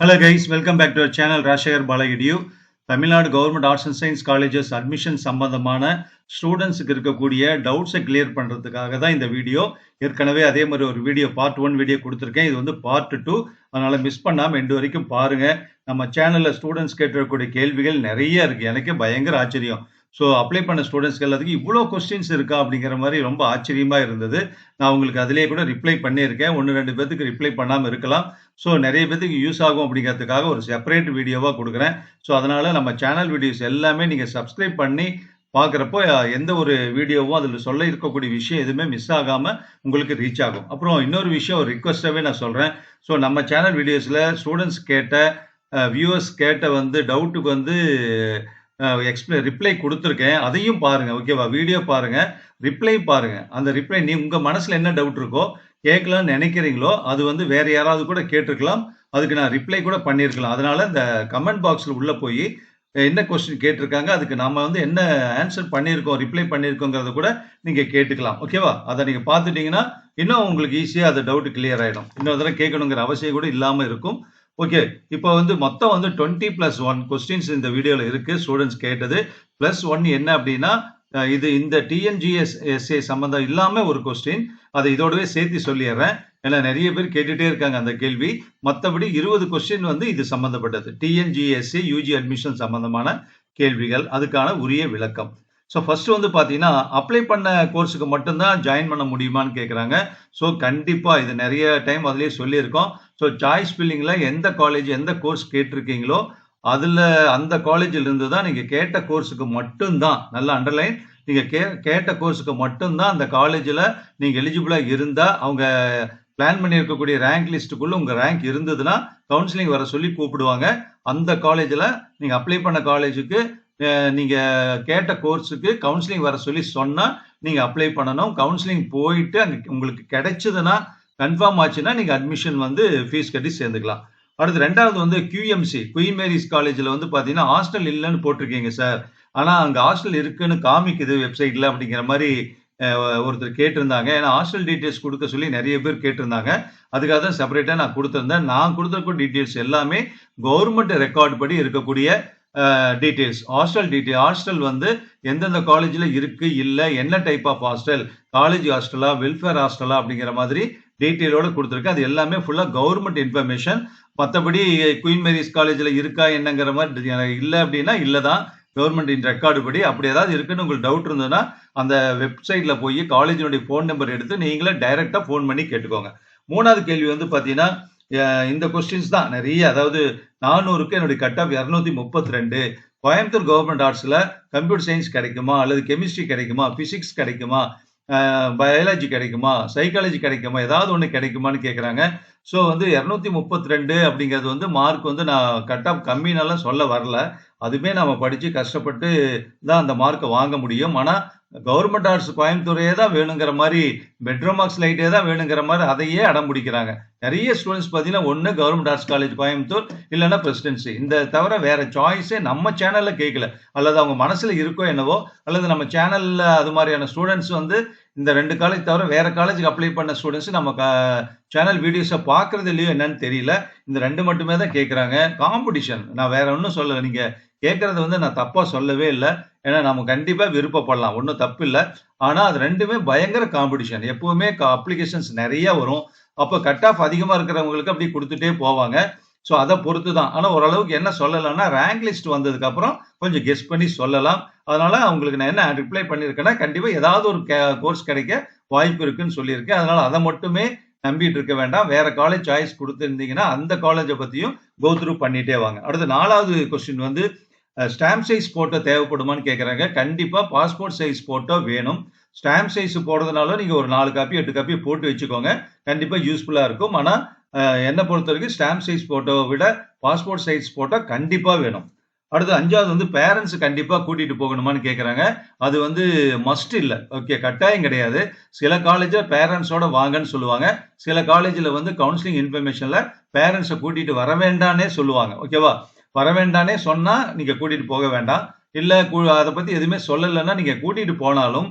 Hello guys welcome back to our channel Rajasekar பாலகிடியூ Tamil Nadu government arts and science colleges admission சம்பந்தமான ஸ்டூடெண்ட்ஸுக்கு இருக்கக்கூடிய டவுட்ஸை clear பண்ணுறதுக்காக தான் இந்த வீடியோ ஏற்கனவே அதே மாதிரி ஒரு வீடியோ பார்ட் ஒன் வீடியோ கொடுத்துருக்கேன். இது வந்து பார்ட் டூ அதனால் மிஸ் பண்ணாமல் எண்டு வரைக்கும் பாருங்கள் நம்ம சேனலில் ஸ்டூடெண்ட்ஸ் கேட்டிருக்கக்கூடிய கேள்விகள் நிறைய இருக்குது எனக்கு பயங்கர ஆச்சரியம். ஸோ அப்ளை பண்ண ஸ்டூடெண்ட்ஸ்க்கு எல்லாத்துக்கும் இவ்வளோ கொஸ்டின்ஸ் இருக்கா அப்படிங்கிற மாதிரி ரொம்ப ஆச்சரியமாக இருந்தது. நான் உங்களுக்கு அதிலே கூட ரிப்ளை பண்ணியிருக்கேன். ஒன்று ரெண்டு பேத்துக்கு ரிப்ளை பண்ணாமல் இருக்கலாம். ஸோ நிறைய பேத்துக்கு யூஸ் ஆகும் அப்படிங்கிறதுக்காக ஒரு செப்பரேட் வீடியோவாக கொடுக்குறேன். ஸோ அதனால் நம்ம சேனல் வீடியோஸ் எல்லாமே நீங்கள் சப்ஸ்கிரைப் பண்ணி பார்க்குறப்போ எந்த ஒரு வீடியோவும் அதில் சொல்ல இருக்கக்கூடிய விஷயம் எதுவுமே மிஸ் ஆகாமல் உங்களுக்கு ரீச் ஆகும். அப்புறம் இன்னொரு விஷயம் ஒரு ரிக்வஸ்ட்டாகவே நான் சொல்கிறேன் ஸோ நம்ம சேனல் வீடியோஸில் ஸ்டூடெண்ட்ஸ் கேட்ட வியூவர்ஸ் கேட்ட வந்து டவுட்டுக்கு வந்து எக்ஸ்பிளை ரிப்ளை கொடுத்துருக்கேன். அதையும் பாருங்கள் ஓகேவா வீடியோ பாருங்கள் ரிப்ளை பாருங்கள் அந்த ரிப்ளை நீ உங்கள் மனசில் என்ன டவுட் இருக்கோ கேட்கலாம்னு நினைக்கிறீங்களோ அது வந்து வேற யாராவது கூட கேட்டிருக்கலாம். அதுக்கு நான் ரிப்ளை கூட பண்ணியிருக்கலாம். அதனால இந்த கமெண்ட் பாக்ஸில் உள்ளே போய் என்ன கொஸ்டின் கேட்டிருக்காங்க அதுக்கு நம்ம வந்து என்ன ஆன்சர் பண்ணியிருக்கோம் ரிப்ளை பண்ணியிருக்கோங்கிறத கூட நீங்கள் கேட்டுக்கலாம். ஓகேவா அதை நீங்கள் பாத்துட்டீங்கன்னா, இன்னும் உங்களுக்கு ஈஸியாக அந்த டவுட் கிளியர் ஆயிடும். இன்னொரு தடவை கேட்கணுங்கிற அவசியம் கூட இல்லாமல் இருக்கும். ஓகே இப்போ வந்து மொத்தம் வந்து டுவெண்ட்டி பிளஸ் ஒன் கொஸ்டின்ஸ் இந்த வீடியோவில் இருக்குது ஸ்டூடெண்ட்ஸ் கேட்டது. ப்ளஸ் ஒன் என்ன அப்படின்னா இது இந்த டிஎன்ஜிஎஸ் எஸ்ஏ சம்மந்தம் இல்லாமல் ஒரு கொஸ்டின் அதை இதோடவே சேர்த்து சொல்லிடுறேன். ஏன்னா நிறைய பேர் கேட்டுகிட்டே இருக்காங்க அந்த கேள்வி. மற்றபடி இருபது கொஸ்டின் வந்து இது சம்மந்தப்பட்டது டிஎன்ஜிஎஸ்சி யூஜி அட்மிஷன் சம்மந்தமான கேள்விகள். அதுக்கான உரிய விளக்கம். ஸோ ஃபர்ஸ்ட் வந்து பார்த்தீங்கன்னா அப்ளை பண்ண கோர்ஸுக்கு மட்டும்தான் ஜாயின் பண்ண முடியுமான்னு கேட்குறாங்க ஸோ கண்டிப்பாக இது நிறைய டைம் அதுலேயே சொல்லியிருக்கோம். ஸோ சாய்ஸ் ஃபில்லிங்கில் எந்த காலேஜ் எந்த கோர்ஸ் கேட்டிருக்கீங்களோ அதில் அந்த காலேஜில் இருந்து தான் நீங்கள் கேட்ட கோர்ஸுக்கு மட்டும்தான் நல்ல அண்டர்லைன் நீங்கள் கே கேட்ட கோர்ஸுக்கு மட்டும்தான் அந்த காலேஜில் நீங்கள் எலிஜிபிளாக இருந்தால் அவங்க பிளான் பண்ணியிருக்கக்கூடிய ரேங்க் லிஸ்ட்டுக்குள்ளே உங்கள் ரேங்க் இருந்ததுன்னா கவுன்சிலிங் வர சொல்லி கூப்பிடுவாங்க. அந்த காலேஜில் நீங்கள் அப்ளை பண்ண காலேஜுக்கு நீங்கள் கேட்ட கோர்ஸுக்கு கவுன்சிலிங் வர சொல்லி சொன்னால் நீங்கள் அப்ளை பண்ணணும். கவுன்சிலிங் போயிட்டு அங்கே உங்களுக்கு கிடைச்சதுன்னா கன்ஃபார்ம் ஆச்சுன்னா நீங்கள் அட்மிஷன் வந்து ஃபீஸ் கட்டி சேர்ந்துக்கலாம். அடுத்து ரெண்டாவது வந்து கியூஎம்சி குயின் மேரிஸ் காலேஜில் வந்து பார்த்தீங்கன்னா ஹாஸ்டல் இல்லைன்னு போட்டிருக்கீங்க சார் ஆனால் அங்கே ஹாஸ்டல் இருக்குன்னு காமிக்குது வெப்சைட்டில் அப்படிங்கிற மாதிரி ஒருத்தர் கேட்டிருந்தாங்க. ஏன்னா ஹாஸ்டல் டீட்டெயில்ஸ் கொடுக்க சொல்லி நிறைய பேர் கேட்டிருந்தாங்க. அதுக்காக தான் செப்பரேட்டாக நான் கொடுத்துருந்தேன். நான் கொடுத்துருக்க டீட்டெயில்ஸ் எல்லாமே கவர்மெண்ட் ரெக்கார்டு படி இருக்கக்கூடிய டீட்டெயில்ஸ் ஹாஸ்டல் டீட்டெயில் ஹாஸ்டல் வந்து எந்தெந்த காலேஜில் இருக்குது இல்லை என்ன டைப் ஆஃப் ஹாஸ்டல் காலேஜ் ஹாஸ்டலா வெல்ஃபேர் ஹாஸ்டலா அப்படிங்கிற மாதிரி டீட்டெயிலோட கொடுத்துருக்கு. அது எல்லாமே ஃபுல்லாக கவர்மெண்ட் இன்ஃபர்மேஷன் மற்றபடி குயின் மேரிஸ் காலேஜில் இருக்கா என்னங்கிற மாதிரி இல்லை அப்படின்னா இல்லை தான் கவர்மெண்டின் ரெக்கார்டு படி அப்படி ஏதாவது இருக்குன்னு உங்களுக்கு டவுட் இருந்ததுன்னா அந்த வெப்சைட்டில் போய் காலேஜினுடைய ஃபோன் நம்பர் எடுத்து நீங்களே டைரெக்டாக ஃபோன் பண்ணி கேட்டுக்கோங்க. மூணாவது கேள்வி வந்து பார்த்தீங்கன்னா இந்த கொஸ்டின்ஸ் தான். நிறைய அதாவது நானூறுக்கு என்னுடைய கட் ஆஃப் இரநூத்தி முப்பத்தி ரெண்டு. கோயம்புத்தூர் கவர்மெண்ட் ஆர்ட்ஸில் கம்ப்யூட்டர் சயின்ஸ் கிடைக்குமா அல்லது கெமிஸ்ட்ரி கிடைக்குமா ஃபிசிக்ஸ் கிடைக்குமா பயாலஜி கிடைக்குமா? சைக்காலஜி கிடைக்குமா? ஏதாவது ஒன்று கிடைக்குமான்னு கேட்குறாங்க ஸோ வந்து இரநூத்தி முப்பத்தி ரெண்டு அப்படிங்கிறது வந்து மார்க் வந்து நான் கட் ஆஃப் கம்மினாலாம் சொல்ல வரல. அதுவுமே நம்ம படித்து கஷ்டப்பட்டு தான் அந்த மார்க்கை வாங்க முடியும். ஆனால் கவர்மெண்ட் ஆர்ட்ஸ் கோயம்புத்தூரையே தான் வேணுங்கிற மாதிரி பெட்ரூம் மார்க்ஸ் லைட்டே தான் வேணுங்கிற மாதிரி அதையே அடம் பிடிக்கிறாங்க. நிறைய ஸ்டூடெண்ட்ஸ் பார்த்தீங்கன்னா ஒன்று கவர்மெண்ட் ஆர்ட்ஸ் காலேஜ் கோயம்புத்தூர் இல்லைன்னா பிரசிடென்சி இந்த தவிர வேற சாய்ஸே நம்ம சேனலில் கேட்கல அல்லது அவங்க மனசில் இருக்கோ என்னவோ அல்லது நம்ம சேனலில் அது மாதிரியான ஸ்டூடெண்ட்ஸ் வந்து இந்த ரெண்டு காலேஜ் தவிர வேற காலேஜுக்கு அப்ளை பண்ண ஸ்டூடெண்ட்ஸ் நம்ம சேனல் வீடியோஸை பார்க்கறது இல்லையோ என்னன்னு தெரியல. இந்த ரெண்டு மட்டுமே தான் கேட்குறாங்க காம்படிஷன் நான் வேற ஒன்றும் சொல்லலை. நீங்கள் கேட்குறது வந்து நான் தப்பாக சொல்லவே இல்லை. ஏன்னா நம்ம கண்டிப்பாக விருப்பப்படலாம். ஒன்றும் தப்பு இல்லை ஆனால் அது ரெண்டுமே பயங்கர காம்படிஷன் எப்பவுமே அப்ளிகேஷன்ஸ் நிறைய வரும். அப்போ கட் ஆஃப் அதிகமாக இருக்கிறவங்களுக்கு அப்படி கொடுத்துட்டே போவாங்க. ஸோ அதை பொறுத்து தான் ஆனால் ஓரளவுக்கு என்ன சொல்லலாம்னா ரேங்க் லிஸ்ட் வந்ததுக்கப்புறம் கொஞ்சம் கெஸ் பண்ணி சொல்லலாம். அதனால அவங்களுக்கு நான் என்ன ரிப்ளை பண்ணியிருக்கேன்னா கண்டிப்பாக ஏதாவது ஒரு கோர்ஸ் கிடைக்க வாய்ப்பு இருக்குன்னு சொல்லியிருக்கேன். அதனால அதை மட்டுமே நம்பிட்டு இருக்க வேண்டாம். வேற காலேஜ் சாய்ஸ் கொடுத்துருந்தீங்கன்னா அந்த காலேஜை பற்றியும் கோ த்ரூ பண்ணிட்டே வாங்க. அடுத்து நாலாவது கொஸ்டின் வந்து ஸ்டாம்ப் சைஸ் போட்டோ தேவைப்படுமான்னு கேட்குறாங்க கண்டிப்பாக பாஸ்போர்ட் சைஸ் போட்டோ வேணும். ஸ்டாம்ப் சைஸ் போடுறதுனால நீங்கள் ஒரு நாலு காப்பி எட்டு காப்பி போட்டு வச்சுக்கோங்க. கண்டிப்பாக யூஸ்ஃபுல்லாக இருக்கும். ஆனால் என்னை பொறுத்த வரைக்கும் ஸ்டாம்ப் சைஸ் போட்டோவை விட பாஸ்போர்ட் சைஸ் போட்டோ கண்டிப்பாக வேணும். அடுத்து அஞ்சாவது வந்து பேரண்ட்ஸ் கண்டிப்பாக கூட்டிகிட்டு போகணுமான்னு கேட்குறாங்க அது வந்து மஸ்ட் இல்லை. ஓகே கட்டாயம் கிடையாது. சில காலேஜில் பேரண்ட்ஸோட வாங்கன்னு சொல்லுவாங்க. சில காலேஜில் வந்து கவுன்சிலிங் இன்ஃபர்மேஷனில் பேரண்ட்ஸை கூட்டிகிட்டு வர வேண்டானே சொல்லுவாங்க. ஓகேவா வரவேண்டானே சொன்னால் நீங்கள் கூட்டிகிட்டு போக வேண்டாம். இல்லை அதை பற்றி எதுவுமே சொல்லலைன்னா நீங்கள் கூட்டிகிட்டு போனாலும்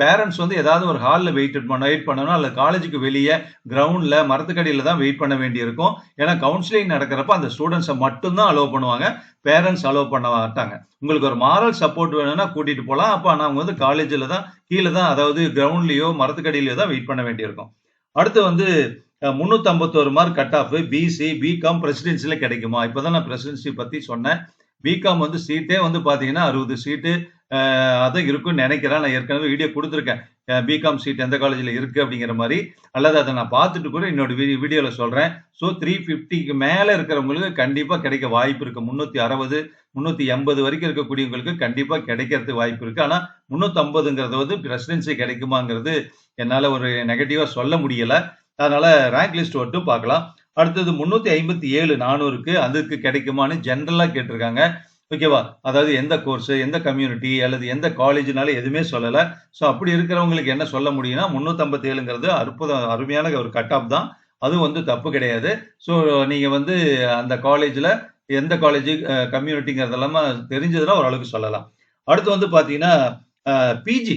பேரண்ட்ஸ் வந்து ஏதாவது ஒரு ஹாலில் வெயிட் பண்ண வெயிட் பண்ணணும் அல்லது காலேஜுக்கு வெளியே கிரவுண்டில் மரத்துக்கடியில் தான் வெயிட் பண்ண வேண்டியிருக்கும். ஏன்னா கவுன்சிலிங் நடக்கிறப்ப அந்த ஸ்டூடெண்ட்ஸை மட்டும்தான் அலோவ் பண்ணுவாங்க. பேரண்ட்ஸ் அலோவ் பண்ண மாட்டாங்க. உங்களுக்கு ஒரு மாரல் சப்போர்ட் வேணும்னா கூட்டிகிட்டு போகலாம் அப்போ நாங்கள் வந்து காலேஜில் தான் கீழே தான் அதாவது கிரவுண்ட்லேயோ மரத்துக்கடியிலையோ தான் வெயிட் பண்ண வேண்டியிருக்கும். அடுத்து வந்து முந்நூற்றி ஐம்பத்தோரு mark cut off BC BCom பிரசிடென்சியில் கிடைக்குமா? இப்போ தான் நான் பிரசிடென்சி பற்றி சொன்னேன். பிகாம் வந்து சீட்டே வந்து பார்த்தீங்கன்னா அறுபது சீட்டு அதான் இருக்குன்னு நினைக்கிறேன். நான் ஏற்கனவே வீடியோ கொடுத்துருக்கேன். பிகாம் சீட் எந்த காலேஜில் இருக்குது அப்படிங்கிற மாதிரி. அல்லது அதை நான் பார்த்துட்டு கூட என்னோட வீடியோவில் சொல்கிறேன் ஸோ த்ரீ ஃபிஃப்டிக்கு மேலே இருக்கிறவங்களுக்கு கண்டிப்பாக கிடைக்க வாய்ப்பு இருக்குது முந்நூற்றி அறுபது முந்நூற்றி எண்பது வரைக்கும் இருக்கக்கூடியவங்களுக்கு கண்டிப்பாக கிடைக்கிறதுக்கு வாய்ப்பு இருக்குது ஆனால் முந்நூற்றம்பதுங்கிறது வந்து பிரசிடென்சி கிடைக்குமாங்கிறது என்னால் ஒரு நெகட்டிவாக சொல்ல முடியலை. அதனால ரேங்க் லிஸ்ட் மட்டும் பார்க்கலாம். அடுத்தது முந்நூற்றி ஐம்பத்தி ஏழு நானூறுக்கு அதுக்கு கிடைக்குமான்னு ஜென்ரலாக கேட்டிருக்காங்க. ஓகேவா அதாவது எந்த கோர்ஸ் எந்த கம்யூனிட்டி அல்லது எந்த காலேஜ்னால எதுவுமே சொல்லலை. ஸோ அப்படி இருக்கிறவங்களுக்கு என்ன சொல்ல முடியும்னா முந்நூற்றம்பத்தி ஏழுங்கிறது அற்புதம் அருமையான ஒரு கட் ஆஃப் தான். அதுவும் வந்து தப்பு கிடையாது. ஸோ நீங்கள் வந்து அந்த காலேஜில் எந்த காலேஜ் கம்யூனிட்டிங்கிறதெல்லாம் தெரிஞ்சதுன்னா ஓரளவுக்கு சொல்லலாம். அடுத்து வந்து பார்த்தீங்கன்னா PG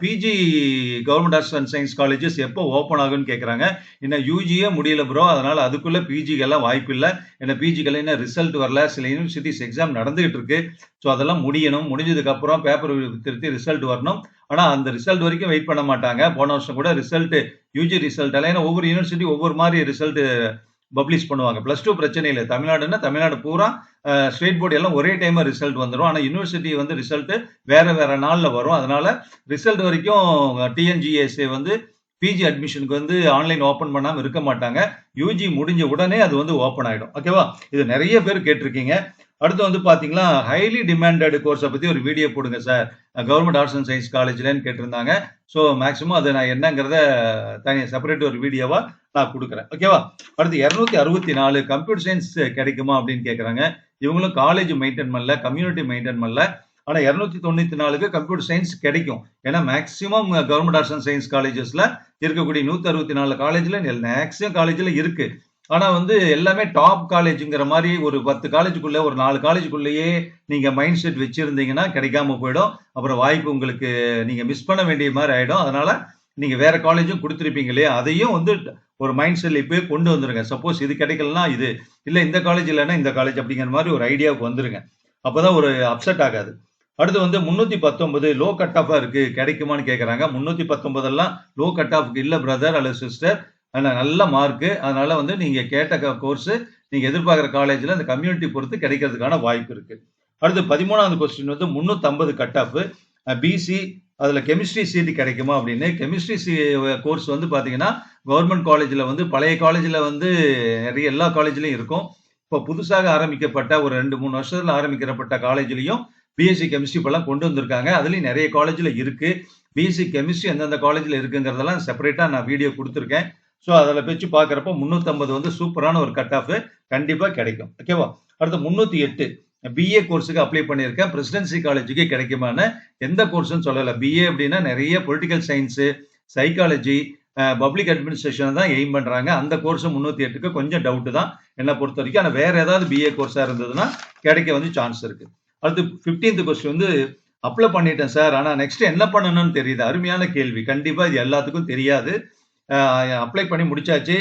PG government arts and science colleges எப்போ ஓப்பன் ஆகும்னு கேட்குறாங்க என்ன யூஜியே முடியல ப்ரோ அதனால் அதுக்குள்ளே பிஜிக்கெல்லாம் வாய்ப்பு இல்லை. ஏன்னா பிஜிக்கெல்லாம் இன்னும் ரிசல்ட் வரல. சில யூனிவர்சிட்டிஸ் எக்ஸாம் நடந்துகிட்டு இருக்கு. ஸோ அதெல்லாம் முடியணும். முடிஞ்சதுக்கப்புறம் பேப்பர் திருத்தி ரிசல்ட் வரணும். ஆனால் அந்த ரிசல்ட் வரைக்கும் வெயிட் பண்ண மாட்டாங்க. போன வருஷம் கூட ரிசல்ட் யூஜி ரிசல்ட் எல்லாம் ஏன்னா ஒவ்வொரு யூனிவர்சிட்டி ஒவ்வொரு மாதிரி ரிசல்ட் பப்ளிஷ் பண்ணுவாங்க. ப்ளஸ் டூ பிரச்சனை இல்லை தமிழ்நாடுன்னா தமிழ்நாடு பூரா ஸ்டேட் போர்டு எல்லாம் ஒரே டைமாக ரிசல்ட் வந்துடும் ஆனால் யூனிவர்சிட்டி வந்து ரிசல்ட் வேற வேற நாளில் வரும். அதனால ரிசல்ட் வரைக்கும் டிஎன்ஜிஎஸ்ஏ வந்து பிஜி அட்மிஷனுக்கு வந்து ஆன்லைன் ஓப்பன் பண்ணாமல் இருக்க மாட்டாங்க. யூஜி முடிஞ்ச உடனே அது வந்து ஓப்பன் ஆகிடும் ஓகேவா இது நிறைய பேர் கேட்டிருக்கீங்க. அடுத்து வந்து பார்த்தீங்கன்னா ஹைலி டிமாண்டட் கோர்ஸை பற்றி ஒரு வீடியோ போடுங்க sir government arts and science காலேஜ்லன்னு கேட்டிருந்தாங்க. ஸோ மேக்ஸிமம் அதை நான் என்னங்கிறத தனியாக செப்பரேட் ஒரு வீடியோவா நான் கொடுக்குறேன். ஓகேவா அடுத்து இரநூத்தி அறுபத்தி நாலு கம்ப்யூட்டர் சயின்ஸ் கிடைக்குமா அப்படின்னு கேட்குறாங்க இவங்களும் காலேஜ் மெயின்டைன் பண்ணல கம்யூனிட்டி மெயின்டைன் பண்ணல. ஆனால் இரநூத்தி தொண்ணூற்றி நாலுக்கு கம்ப்யூட்டர் சயின்ஸ் கிடைக்கும். ஏன்னா maximum government arts and science காலேஜஸில் இருக்கக்கூடிய நூற்றி அறுபத்தி நாலு காலேஜில் மேக்ஸிமம் காலேஜில் இருக்குது ஆனால் வந்து எல்லாமே டாப் காலேஜுங்கிற மாதிரி ஒரு பத்து காலேஜுக்குள்ளே ஒரு நாலு காலேஜுக்குள்ளேயே நீங்கள் மைண்ட் செட் வச்சுருந்தீங்கன்னா கிடைக்காம போயிடும். அப்புறம் வாய்ப்பு உங்களுக்கு நீங்கள் மிஸ் பண்ண வேண்டிய மாதிரி ஆகிடும் அதனால் நீங்கள் வேற காலேஜும் கொடுத்துருப்பீங்க இல்லையா? அதையும் வந்து ஒரு மைண்ட் செட்ல இப்போயே கொண்டு வந்துருங்க. சப்போஸ் இது கிடைக்கலன்னா இது. இல்லை இந்த காலேஜ் இல்லைன்னா இந்த காலேஜ் அப்படிங்கிற மாதிரி ஒரு ஐடியாவுக்கு வந்துருங்க. அப்போதான் ஒரு அப்செட் ஆகாது. அடுத்து வந்து முன்னூத்தி பத்தொன்பது லோ கட் ஆஃபா இருக்கு. கிடைக்குமான்னு கேட்கறாங்க முன்னூத்தி பத்தொன்பதெல்லாம் லோ கட் ஆஃப்க்கு இல்ல பிரதர் அல்லது சிஸ்டர் நல்ல மார்க்கு அதனால் வந்து நீங்கள் கேட்ட கோர்ஸு நீங்கள் எதிர்பார்க்குற காலேஜில் அந்த கம்யூனிட்டி பொறுத்து கிடைக்கிறதுக்கான வாய்ப்பு இருக்குது அடுத்து பதிமூணாவது கொஸ்டின் வந்து முந்நூற்றம்பது கட் ஆஃப் பிசி அதில் கெமிஸ்ட்ரி சீட்டு கிடைக்குமா அப்படின்னு. கெமிஸ்ட்ரி சி கோர்ஸ் வந்து பார்த்தீங்கன்னா கவர்மெண்ட் காலேஜில் வந்து பழைய காலேஜில் வந்து நிறைய எல்லா காலேஜ்லையும் இருக்கும். இப்போ புதுசாக ஆரம்பிக்கப்பட்ட ஒரு ரெண்டு மூணு வருஷத்தில் ஆரம்பிக்கப்பட்ட காலேஜ்லையும் பிஎஸ்சி கெமிஸ்ட்ரி இப்போல்லாம் கொண்டு வந்திருக்காங்க. அதுலேயும் நிறைய காலேஜில் இருக்குது பிஎஸ்சி கெமிஸ்ட்ரி எந்தெந்த காலேஜில் இருக்குங்கிறதெல்லாம் செப்பரேட்டாக நான் வீடியோ கொடுத்துருக்கேன். ஸோ அதில் வச்சு பார்க்குறப்ப முந்நூற்றம்பது வந்து சூப்பரான ஒரு கட் ஆஃப் கண்டிப்பாக கிடைக்கும். ஓகேவா அடுத்து முந்நூற்றி எட்டு. பிஏ கோர்ஸுக்கு அப்ளை பண்ணியிருக்கேன். பிரசிடென்சி காலேஜுக்கு கிடைக்குமான எந்த கோர்ஸ்னு சொல்லலை. பிஏ அப்படின்னா நிறைய political science psychology public administration தான் எய்ம் பண்ணுறாங்க அந்த கோர்ஸ் முந்நூற்றி எட்டுக்கு கொஞ்சம் டவுட்டு தான் என்னை பொறுத்த வரைக்கும். ஆனால் வேறு ஏதாவது பிஏ கோர்ஸாக இருந்ததுன்னா கிடைக்க வந்து சான்ஸ் இருக்குது அடுத்து ஃபிஃப்டீன்த் கொஸ்டின் வந்து அப்ளை பண்ணிட்டேன் சார். ஆனால் நெக்ஸ்ட் என்ன பண்ணணும்னு தெரியுது. அருமையான கேள்வி. கண்டிப்பாக இது எல்லாத்துக்கும் தெரியாது. அப்ளை பண்ணி முடிச்சாச்சு.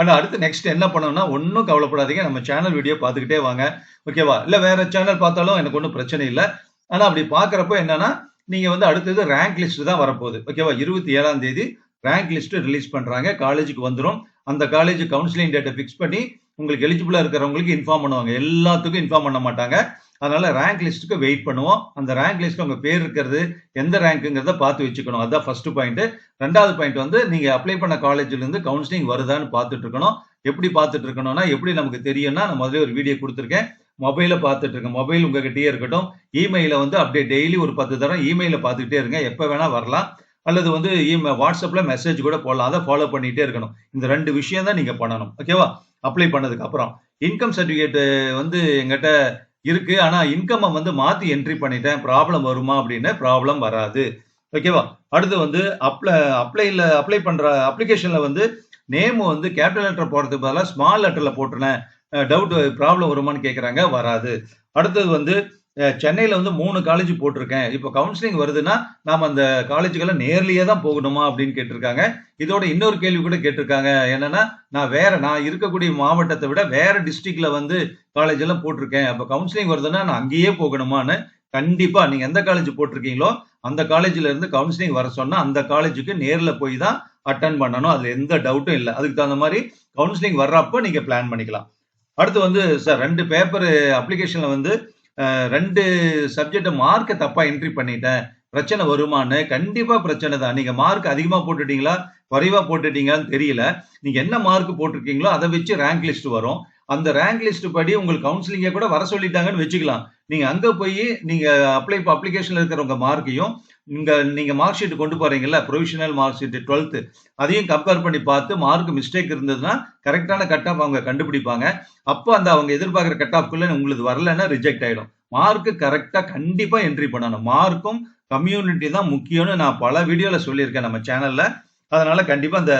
ஆனால் அடுத்து நெக்ஸ்ட் என்ன பண்ணணும்னா ஒன்றும் கவலைப்படாதீங்க. நம்ம சேனல் வீடியோ பார்த்துக்கிட்டே வாங்க. ஓகேவா இல்லை வேற சேனல் பார்த்தாலும் எனக்கு ஒன்றும் பிரச்சனை இல்லை. ஆனால் அப்படி பார்க்குறப்போ என்னன்னா நீங்கள் வந்து அடுத்தது ரேங்க் லிஸ்ட் தான் வரப்போகுது. ஓகேவா இருபத்தி ஏழாம் தேதி ரேங்க் லிஸ்ட் ரிலீஸ் பண்ணுறாங்க காலேஜுக்கு வந்துடும் அந்த காலேஜ் கவுன்சிலிங் டேட்டை ஃபிக்ஸ் பண்ணி உங்களுக்கு எலிஜிபிளாக இருக்கிறவங்களுக்கு இன்ஃபார்ம் பண்ணுவாங்க. எல்லாத்துக்கும் இன்ஃபார்ம் பண்ண மாட்டாங்க. அதனால ரேங்க் லிஸ்ட்டுக்கு வெயிட் பண்ணுவோம். அந்த ரேங்க் லிஸ்ட் உங்கள் பேர் இருக்கிறது எந்த ரேங்க்குங்கிறத பார்த்து வச்சுக்கணும். அதுதான் ஃபர்ஸ்ட் பாயிண்ட் ரெண்டாவது பாயிண்ட் வந்து நீங்கள் அப்ளை பண்ண காலேஜ்லேருந்து கவுன்சிலிங் வருதான்னு பார்த்துட்டு இருக்கணும். எப்படி பார்த்துட்டு இருக்கணும்னா எப்படி நமக்கு தெரியும்னா நான் முதல்ல ஒரு வீடியோ கொடுத்துருக்கேன். மொபைல பார்த்துட்டு இருக்கேன். மொபைல் உங்ககிட்டயே இருக்கட்டும். இமெயில வந்து அப்படியே டெய்லி ஒரு பத்து தரம் இமெயில பார்த்துக்கிட்டே இருங்க. எப்போ வேணா வரலாம். அல்லது வந்து வாட்ஸ்அப்பில் மெசேஜ் கூட போடலாம். அதை ஃபாலோ பண்ணிகிட்டே இருக்கணும். இந்த ரெண்டு விஷயம் தான் நீங்கள் பண்ணணும். ஓகேவா அப்ளை பண்ணதுக்கு அப்புறம். இன்கம் சர்டிஃபிகேட்டு வந்து எங்கிட்ட இருக்கு. ஆனால் இன்கம்மை வந்து மாற்றி என்ட்ரி பண்ணிட்டேன். ப்ராப்ளம் வருமா அப்படின்னு ப்ராப்ளம் வராது. ஓகேவா அடுத்து வந்து அப்ளை அப்ளைல அப்ளை பண்ணுற அப்ளிகேஷனில் வந்து நேம் வந்து கேபிட்டல் லெட்டர் போடுறதுக்கு பதிலாக ஸ்மால் லெட்டரில் போட்டுனேன் டவுட் ப்ராப்ளம் வருமான்னு கேட்குறாங்க வராது. அடுத்தது வந்து சென்னையில் வந்து மூணு காலேஜ் போட்டிருக்கேன். இப்போ கவுன்சிலிங் வருதுன்னா நாம் அந்த காலேஜுக்கெல்லாம் நேர்லேயே தான் போகணுமா அப்படின்னு கேட்டிருக்காங்க. இதோட இன்னொரு கேள்வி கூட கேட்டிருக்காங்க. என்னன்னா நான் வேற நான் இருக்கக்கூடிய மாவட்டத்தை விட வேற டிஸ்ட்ரிக்ட்ல வந்து காலேஜ் எல்லாம் போட்டிருக்கேன். அப்போ கவுன்சிலிங் வருதுன்னா நான் அங்கேயே போகணுமான்னு கண்டிப்பா நீங்க எந்த காலேஜ் போட்டிருக்கீங்களோ அந்த காலேஜ்ல இருந்து கவுன்சிலிங் வர சொன்னா அந்த காலேஜுக்கு நேர்ல போய் தான் அட்டன் பண்ணணும். அதுல எந்த டவுட்டும் இல்லை. அதுக்கு தகுந்த மாதிரி கவுன்சிலிங் வர்றப்போ நீங்க பிளான் பண்ணிக்கலாம். அடுத்து வந்து சார் ரெண்டு பேப்பர் அப்ளிகேஷன்ல வந்து ரெண்டு சப்ஜெக்ட் மார்க்கை தப்பா என்ட்ரி பண்ணிட்டேன். பிரச்சனை வருமான்னு? கண்டிப்பா பிரச்சனை தான். நீங்க மார்க் அதிகமா போட்டுட்டீங்களா? குறைவா போட்டுட்டீங்களான்னு தெரியல. நீங்க என்ன மார்க் போட்டிருக்கீங்களோ அதை வச்சு ரேங்க் லிஸ்ட் வரும். அந்த ரேங்க் லிஸ்ட் படி உங்களுக்கு கவுன்சிலிங்க கூட வர சொல்லிட்டாங்கன்னு வச்சுக்கலாம். நீங்க அங்க போய் நீங்க அப்ளை அப்ளிகேஷன்ல இருக்கிறவங்க மார்க்கையும் இங்கே நீங்கள் மார்க் ஷீட் கொண்டு போகிறீங்கல்ல ப்ரொவிஷனல் மார்க் ஷீட் டுவெல்த்து அதையும் கம்பேர் பண்ணி பார்த்து மார்க் மிஸ்டேக் இருந்ததுன்னா கரெக்டான கட் ஆஃப் அவங்க கண்டுபிடிப்பாங்க. அப்போ அந்த அவங்க எதிர்பார்க்குற கட் ஆஃப்குள்ளே உங்களுக்கு வரலன்னா ரிஜெக்ட் ஆகிடும் மார்க்கு கரெக்டாக கண்டிப்பாக என்ட்ரி பண்ணணும். மார்க்கும் கம்யூனிட்டி தான் முக்கியம்னு நான் பல வீடியோவில் சொல்லியிருக்கேன் நம்ம சேனலில் அதனால் கண்டிப்பாக அந்த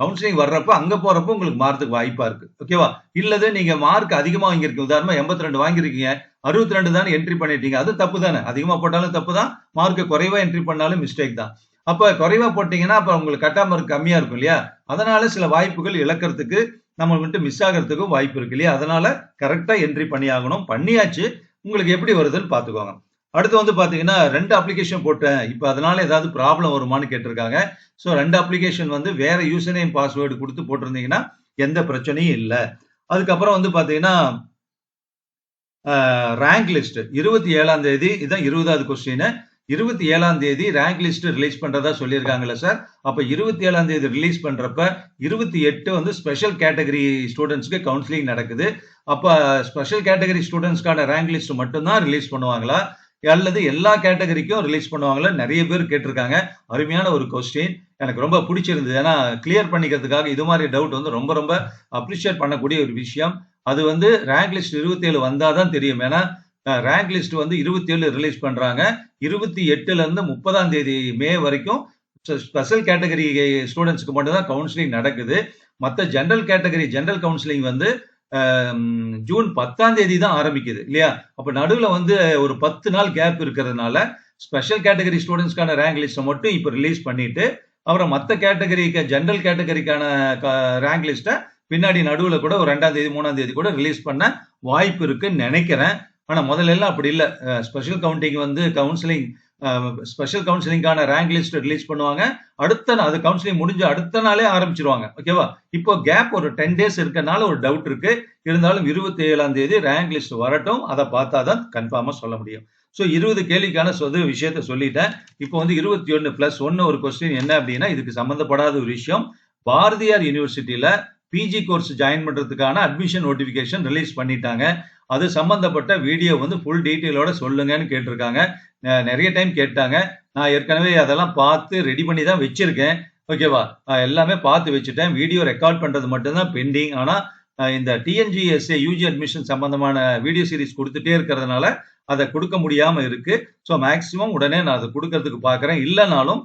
கவுன்சிலிங் வர்றப்போ அங்கே போகிறப்போ உங்களுக்கு மார்க்குக்கு வாய்ப்பாக இருக்குது ஓகேவா இல்லது நீங்கள் மார்க் அதிகமாக வாங்கியிருக்கீங்க. உதாரணமாக எண்பத்தி ரெண்டு வாங்கியிருக்கீங்க. அறுபத்தி ரெண்டு தானே என்ட்ரி பண்ணிட்டீங்க. அது தப்பு தானே. அதிகமாக போட்டாலும் தப்பு தான். மார்க் குறைவா என்ட்ரி பண்ணாலும் மிஸ்டேக் தான். அப்ப குறைவா போட்டீங்கன்னா அப்ப உங்களுக்கு கட்டா மார்க் கம்மியா இருக்கும் இல்லையா? அதனால சில வாய்ப்புகள் இழக்கிறதுக்கு நம்ம வந்துட்டு மிஸ் ஆகிறதுக்கும் வாய்ப்பு இருக்கு இல்லையா? அதனால கரெக்டா என்ட்ரி பண்ணி ஆகணும். பண்ணியாச்சு. உங்களுக்கு எப்படி வருதுன்னு பாத்துக்கோங்க அடுத்து வந்து பாத்தீங்கன்னா ரெண்டு அப்ளிகேஷன் போட்டேன். இப்போ அதனால ஏதாவது ப்ராப்ளம் வருமான்னு கேட்டிருக்காங்க. ஸோ ரெண்டு அப்ளிகேஷன் வந்து வேற யூசர் நேம் பாஸ்வேர்டு கொடுத்து போட்டிருந்தீங்கன்னா எந்த பிரச்சனையும் இல்லை. அதுக்கப்புறம் வந்து பாத்தீங்கன்னா ரேங்க் லிஸ்ட் இருபத்தி ஏழாம் தேதி இதான் இருபதாவது கொஸ்டின் இருபத்தி ஏழாம் தேதி ரேங்க் லிஸ்ட் ரிலீஸ் பண்றதா சொல்லியிருக்காங்கல்ல சார் அப்ப இருபத்தி ஏழாம் தேதி ரிலீஸ் பண்றப்ப இருபத்தி எட்டு வந்து ஸ்பெஷல் கேட்டகரி ஸ்டூடெண்ட்ஸ்க்கு கவுன்சிலிங் நடக்குது. அப்ப ஸ்பெஷல் கேட்டகரி ஸ்டூடெண்ட்ஸ்க்கான ரேங்க் லிஸ்ட் மட்டும்தான் ரிலீஸ் பண்ணுவாங்களா? அல்லது எல்லா கேட்டகரிக்கும் ரிலீஸ் பண்ணுவாங்களா? நிறைய பேர் கேட்டிருக்காங்க. அருமையான ஒரு கொஸ்டின் எனக்கு ரொம்ப பிடிச்சிருந்தது. ஏன்னா கிளியர் பண்ணிக்கிறதுக்காக இது மாதிரி டவுட் வந்து ரொம்ப ரொம்ப அப்ரிஷியேட் பண்ணக்கூடிய ஒரு விஷயம். அது வந்து ரேங்க் லிஸ்ட் இருபத்தி ஏழு வந்தாதான் தெரியும். ஏன்னா ரேங்க் லிஸ்ட் வந்து இருபத்தி ஏழு ரிலீஸ் பண்றாங்க. இருபத்தி எட்டுல இருந்து முப்பதாம் தேதி மே வரைக்கும் ஸ்பெஷல் கேட்டகரி ஸ்டூடெண்ட்ஸ்க்கு மட்டும் தான் கவுன்சிலிங் நடக்குது. மற்ற ஜென்ரல் கேட்டகரி ஜென்ரல் கவுன்சிலிங் வந்து ஜூன் பத்தாம் தேதி தான் ஆரம்பிக்குது இல்லையா? அப்ப நடுவில் வந்து ஒரு பத்து நாள் கேப் இருக்கிறதுனால ஸ்பெஷல் கேட்டகரி ஸ்டூடெண்ட்ஸ்க்கான ரேங்க் லிஸ்ட்டை மட்டும் இப்போ ரிலீஸ் பண்ணிட்டு அப்புறம் மற்ற கேட்டகரிக்கு ஜென்ரல் கேட்டகரிக்கான ரேங்க் லிஸ்ட்டை பின்னாடி நடுவில் கூட ஒரு ரெண்டாம் தேதி மூணாம் தேதி கூட ரிலீஸ் பண்ண வாய்ப்பு இருக்குன்னு நினைக்கிறேன். ஆனால் முதல்ல எல்லாம் அப்படி இல்லை. ஸ்பெஷல் கவுண்டிங் வந்து கவுன்சிலிங் ஸ்பெஷல் கவுன்சிலிங்கான ரேங்க் லிஸ்ட் ரிலீஸ் பண்ணுவாங்க. அடுத்த நாள் அது கவுன்சிலிங் முடிஞ்ச அடுத்த நாளே ஆரம்பிச்சிருவாங்க. ஓகேவா இப்போ கேப் ஒரு டென் டேஸ் இருக்கனால ஒரு டவுட் இருக்கு. இருந்தாலும் இருபத்தி ஏழாம் தேதி ரேங்க் லிஸ்ட் வரட்டும். அதை பார்த்தா தான் கன்ஃபார்மாக சொல்ல முடியும். ஸோ இருபது கேள்விக்கான சொது விஷயத்த சொல்லிட்டேன். இப்போ வந்து இருபத்தி ஒன்று பிளஸ் ஒன்று ஒரு கொஸ்டின் என்ன அப்படின்னா இதுக்கு சம்மந்தப்படாத ஒரு விஷயம். பாரதியார் யூனிவர்சிட்டியில பிஜி கோர்ஸ் ஜாயின் பண்ணுறதுக்கான அட்மிஷன் நோட்டிஃபிகேஷன் ரிலீஸ் பண்ணிட்டாங்க. அது சம்மந்தப்பட்ட வீடியோ வந்து ஃபுல் டீட்டெயிலோட சொல்லுங்கன்னு கேட்டிருக்காங்க. நிறைய டைம் கேட்டாங்க. நான் ஏற்கனவே அதெல்லாம் பார்த்து ரெடி பண்ணி தான் வச்சுருக்கேன். ஓகேவா நான் எல்லாமே பார்த்து வச்சுட்டேன். வீடியோ ரெக்கார்ட் பண்ணுறது மட்டும்தான் பெண்டிங் ஆனால் இந்த டிஎன்ஜிஎஸ்ஏ யூஜி அட்மிஷன் சம்பந்தமான வீடியோ சீரிஸ் கொடுத்துட்டே இருக்கிறதுனால அதை கொடுக்க முடியாமல் இருக்கு. ஸோ மேக்ஸிமம் உடனே நான் அதை கொடுக்கறதுக்கு பார்க்குறேன். இல்லைனாலும்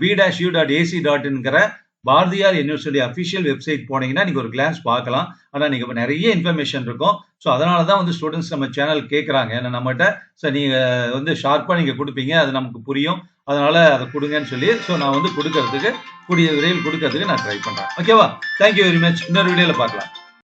B dash U dot AC டாட்ங்கிற Bharathiar university official website போனீங்கன்னா நீங்க ஒரு கிளாஸ் பார்க்கலாம். ஆனால் நீங்க நிறைய இன்ஃபர்மேஷன் இருக்கும். ஸோ அதனால தான் வந்து ஸ்டூடெண்ட்ஸ் நம்ம சேனல் கேட்குறாங்க ஏன்னா நம்மகிட்ட ஸோ நீங்க வந்து ஷார்ப்பாக நீங்க கொடுப்பீங்க. அது நமக்கு புரியும். அதனால அதை கொடுங்கன்னு சொல்லி ஸோ நான் வந்து கொடுக்கறதுக்கு கூடிய விரைவில் கொடுக்கறதுக்கு நான் ட்ரை பண்ணுறேன் ஓகேவா தேங்க்யூ வெரி மச் இன்னொரு வீடியோவில் பார்க்கலாம்.